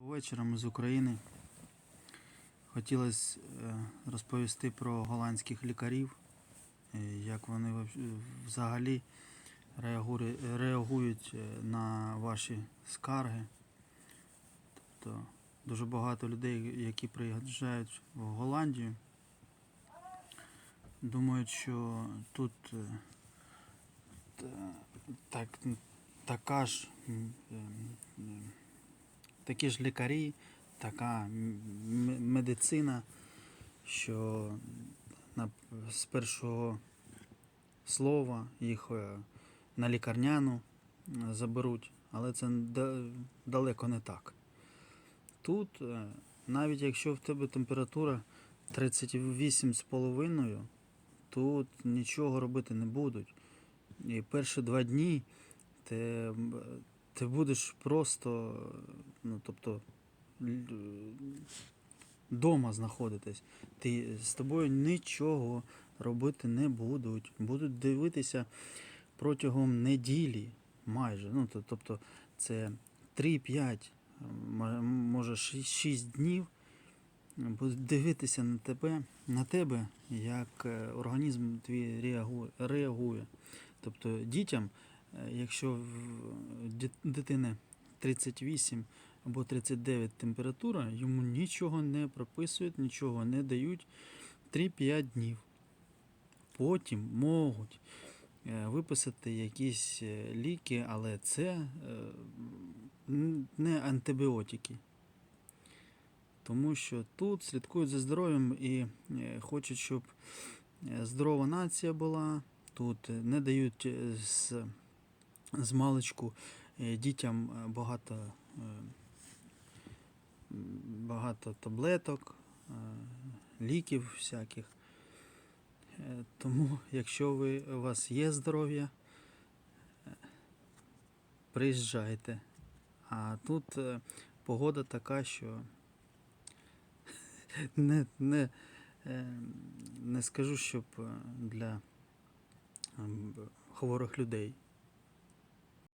Вечором з України хотілося е, розповісти про голландських лікарів, е, як вони взагалі реагують, е, на ваші скарги. Тобто дуже багато людей, які приїжджають в Голландію, думають, що тут так, така ж такі ж лікарі, така медицина, що з першого слова їх е, на лікарняну е, заберуть, але це далеко не так. Тут, е, навіть якщо в тебе температура 38,5, тут нічого робити не будуть. І перші два дні ти, ти будеш просто, ну, тобто, вдома знаходитись. Ти, з тобою нічого робити не будуть. Будуть дивитися протягом неділі майже. Ну, тобто це 3-5, може 6 днів. Будуть дивитися на тебе, на тебе, як е, організм твій реагує. Тобто дітям, е, якщо дитини 38 або 39 температура, йому нічого не прописують, нічого не дають 3-5 днів. Потім можуть е, виписати якісь е, ліки, але це е, не антибіотики. Тому що тут слідкують за здоров'ям і хочуть, щоб здорова нація була. Тут не дають з, з маличку дітям е, багато, е, багато таблеток, е, ліків всяких. Е, Тому, якщо ви, у вас є здоров'я, е, приїжджайте. А тут е, погода така, що не, не, е, не скажу, щоб е, для ем, хворих людей.